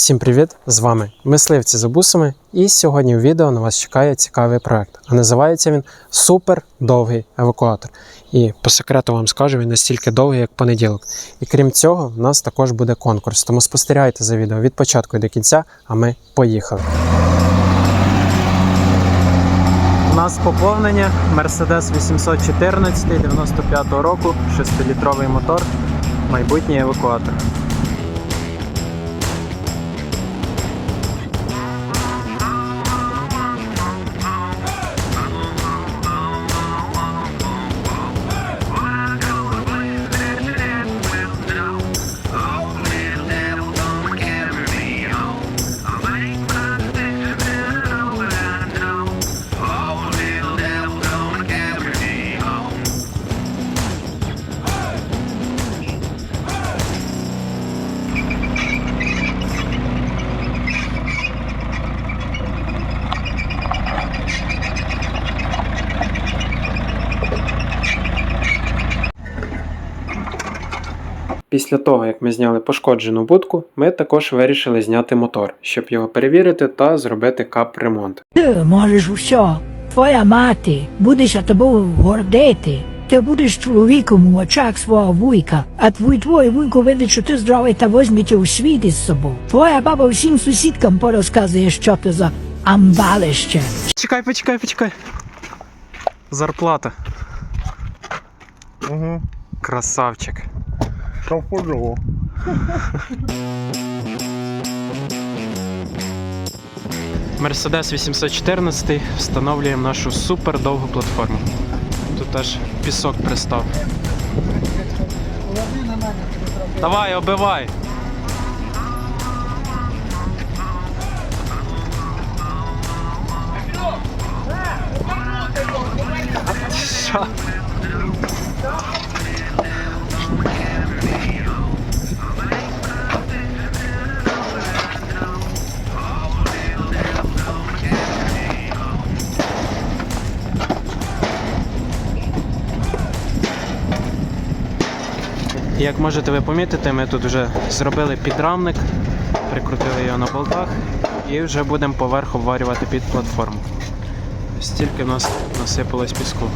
Всім привіт! З вами мисливці за бусами. І сьогодні в відео на вас чекає цікавий проект. А називається він Супер довгий евакуатор. І по секрету вам скажу, він настільки довгий, як понеділок. І крім цього, в нас також буде конкурс. Тому спостерігайте за відео від початку і до кінця, а ми поїхали. У нас поповнення Mercedes 814 95 року, 6-літровий мотор, майбутній евакуатор. Після того, як ми зняли пошкоджену будку, ми також вирішили зняти мотор, щоб його перевірити та зробити кап-ремонт. Ти можеш усе. Твоя мати будеш тобою гордити. Ти будеш чоловіком у очах свого вуйка, а твій твій вуйко видить, що ти здоровий та возьміть у світ із собою. Твоя баба всім сусідкам порозказує, що ти за амбалище. Чекай, почекай, почекай. Зарплата. Угу. Красавчик. Та Мерседес Mercedes 814 встановлюємо нашу супер довгу платформу. Тут аж пісок пристав. Давай, обивай. Як можете ви помітити, ми тут вже зробили підрамник, прикрутили його на болтах і вже будемо поверх обварювати під платформу. Стільки в нас насипалось піску.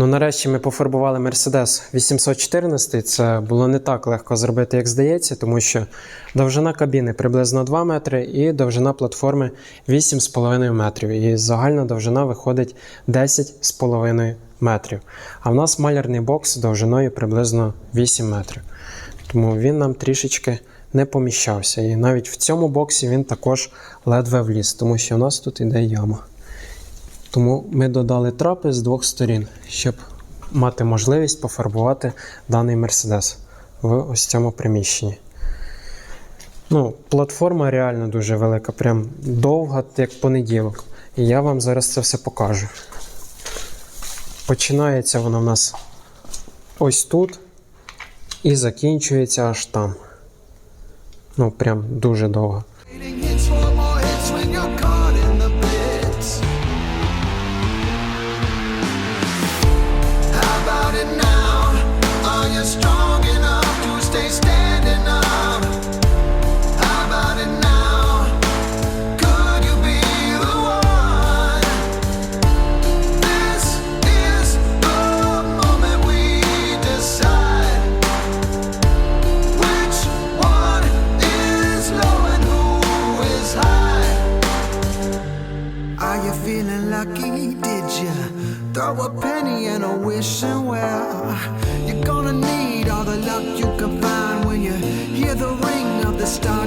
Ну, нарешті ми пофарбували Mercedes 814. Це було не так легко зробити, як здається, тому що довжина кабіни приблизно 2 метри і довжина платформи 8,5 метрів. І загальна довжина виходить 10,5 метрів. А в нас малярний бокс довжиною приблизно 8 метрів. Тому він нам трішечки не поміщався. І навіть в цьому боксі він також ледве вліз, тому що в нас тут іде яма. Тому ми додали трапи з двох сторін, щоб мати можливість пофарбувати даний Мерседес в ось цьому приміщенні. Ну, платформа реально дуже велика, прям довга, як понеділок. І я вам зараз це все покажу. Починається вона в нас ось тут і закінчується аж там. Ну, прям дуже довго. Feeling lucky? Did you throw a penny in a wishing well? You're gonna need all the luck you can find when you hear the ring of the starting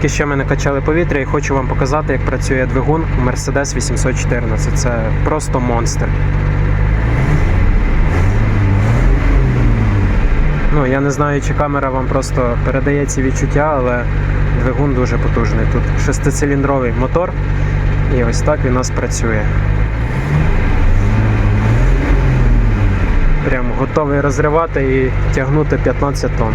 Тільки що ми накачали повітря і хочу вам показати, як працює двигун Mercedes 814. Це просто монстр. Ну, я не знаю, чи камера вам просто передає ці відчуття, але двигун дуже потужний. Тут шестициліндровий мотор, і ось так він у нас працює. Прям готовий розривати і тягнути 15 тонн.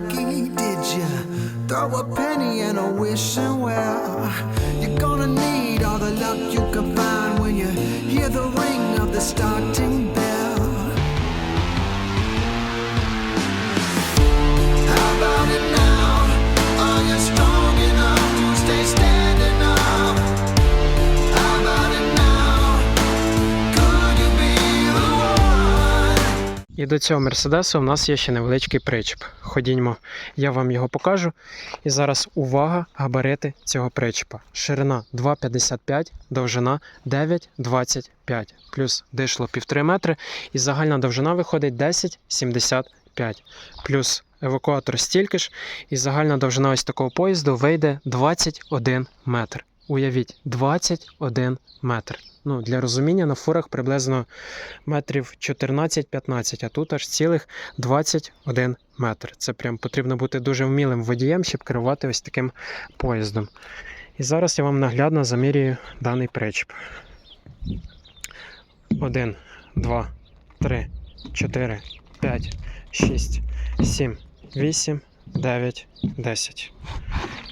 Lucky? Did you throw a penny in a wishing well? You're gonna need all the luck you can find when you hear the ring of the starting І до цього Мерседесу в нас є ще невеличкий причіп. Ходімо, я вам його покажу. І зараз увага, габарити цього причіпа. Ширина 2,55, довжина 9,25, плюс дишло 1,5 метри, і загальна довжина виходить 10,75. Плюс евакуатор стільки ж, і загальна довжина ось такого поїзду вийде 21 метр. Уявіть, 21 метр. Ну, для розуміння на фурах приблизно метрів 14-15, а тут аж цілих 21 метр. Це прям потрібно бути дуже вмілим водієм, щоб керувати ось таким поїздом. І зараз я вам наглядно замірюю даний причіп. 1, 2, 3, 4, 5, 6, 7, 8, 9, 10.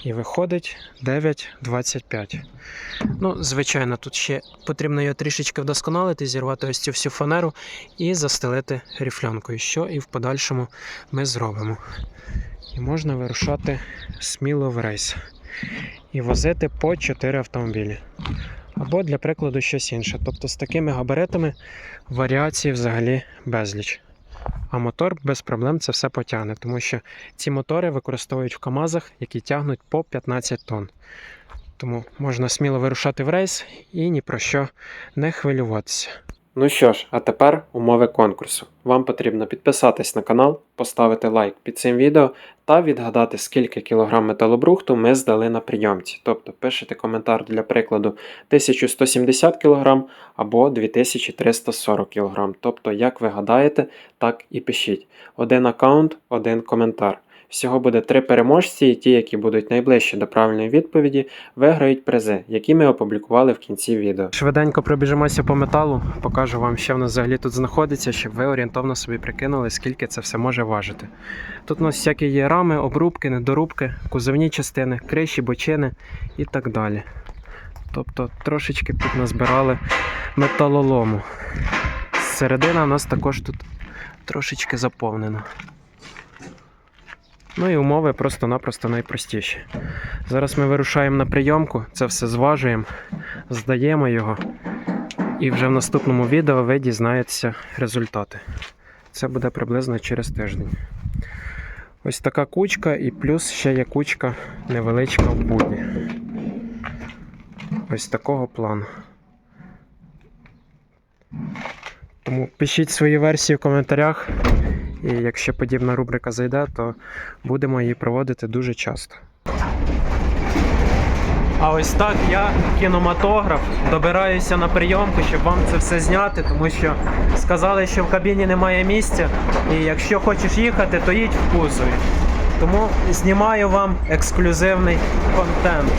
І виходить 9,25. Ну, звичайно, тут ще потрібно його трішечки вдосконалити, зірвати ось цю всю фанеру і застелити ріфлянкою, що і в подальшому ми зробимо. І можна вирушати сміло в рейс і возити по 4 автомобілі. Або для прикладу щось інше. Тобто з такими габаритами варіацій взагалі безліч. А мотор без проблем це все потягне, тому що ці мотори використовують в КАМАЗах, які тягнуть по 15 тонн. Тому можна сміло вирушати в рейс і ні про що не хвилюватися. Ну що ж, а тепер умови конкурсу. Вам потрібно підписатись на канал, поставити лайк під цим відео та відгадати, скільки кілограм металобрухту ми здали на прийомці. Тобто пишете коментар для прикладу 1170 кг або 2340 кг. Тобто, як ви гадаєте, так і пишіть. Один аккаунт, один коментар. Всього буде три переможці, і ті, які будуть найближчі до правильної відповіді, виграють призи, які ми опублікували в кінці відео. Швиденько пробіжимося по металу, покажу вам, що в нас взагалі тут знаходиться, щоб ви орієнтовно собі прикинули, скільки це все може важити. Тут у нас всякі є рами, обрубки, недорубки, кузовні частини, криші, бочини і так далі. Тобто трошечки тут назбирали металолому. Середина у нас також тут трошечки заповнена. Ну і умови просто-напросто найпростіші. Зараз ми вирушаємо на прийомку, це все зважуємо, здаємо його, і вже в наступному відео ви дізнаєтеся результати. Це буде приблизно через тиждень. Ось така кучка, і плюс ще є кучка невеличка в будні. Ось такого плану. Тому пишіть свої версії в коментарях. І якщо подібна рубрика зайде, то будемо її проводити дуже часто. А ось так я, кінематограф, добираюся на прийомку, щоб вам це все зняти, тому що сказали, що в кабіні немає місця, і якщо хочеш їхати, то їдь в кузові. Тому знімаю вам ексклюзивний контент.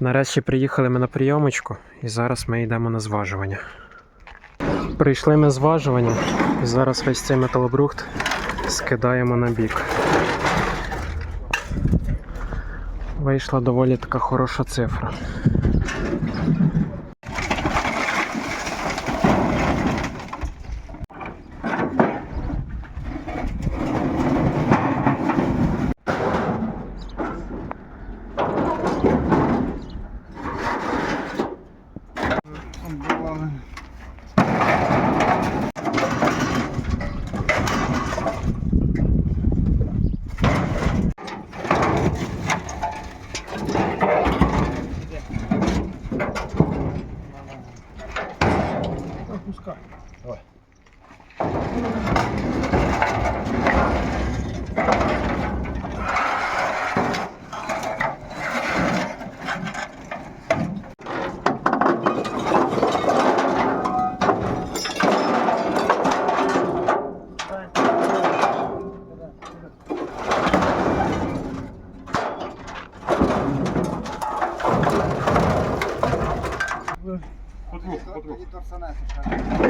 Нарешті приїхали ми на прийомочку, і зараз ми йдемо на зважування. Прийшли ми зважування, і зараз весь цей металобрухт скидаємо на бік. Вийшла доволі така хороша цифра.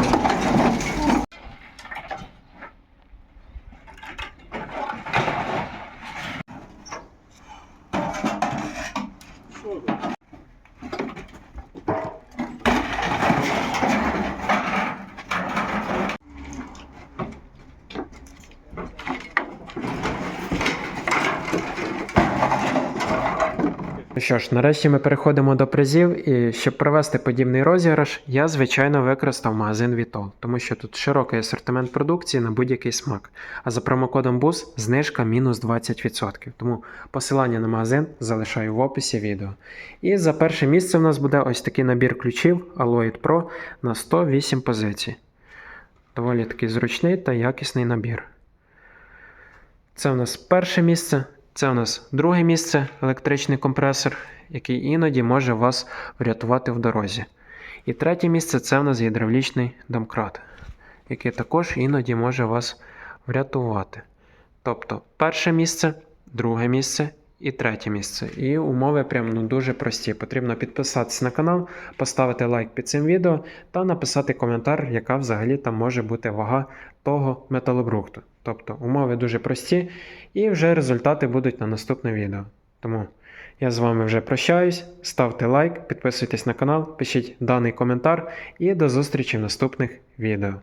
Ну Що ж, нарешті ми переходимо до призів, і щоб провести подібний розіграш, я звичайно використав магазин Vitol, тому що тут широкий асортимент продукції на будь-який смак. А за промокодом BUS знижка мінус 20%. Тому посилання на магазин залишаю в описі відео. І за перше місце в нас буде ось такий набір ключів Alloyd Pro на 108 позицій. Доволі такий зручний та якісний набір. Це у нас перше місце. Це у нас друге місце електричний компресор, який іноді може вас врятувати в дорозі. І третє місце це у нас гідравлічний домкрат, який також іноді може вас врятувати. Тобто перше місце, друге місце і третє місце. І умови прям ну, дуже прості. Потрібно підписатися на канал, поставити лайк під цим відео та написати коментар, яка взагалі там може бути вага того металобрухту. Тобто умови дуже прості, і вже результати будуть на наступне відео. Тому я з вами вже прощаюсь. Ставте лайк, підписуйтесь на канал, пишіть даний коментар і до зустрічі в наступних відео.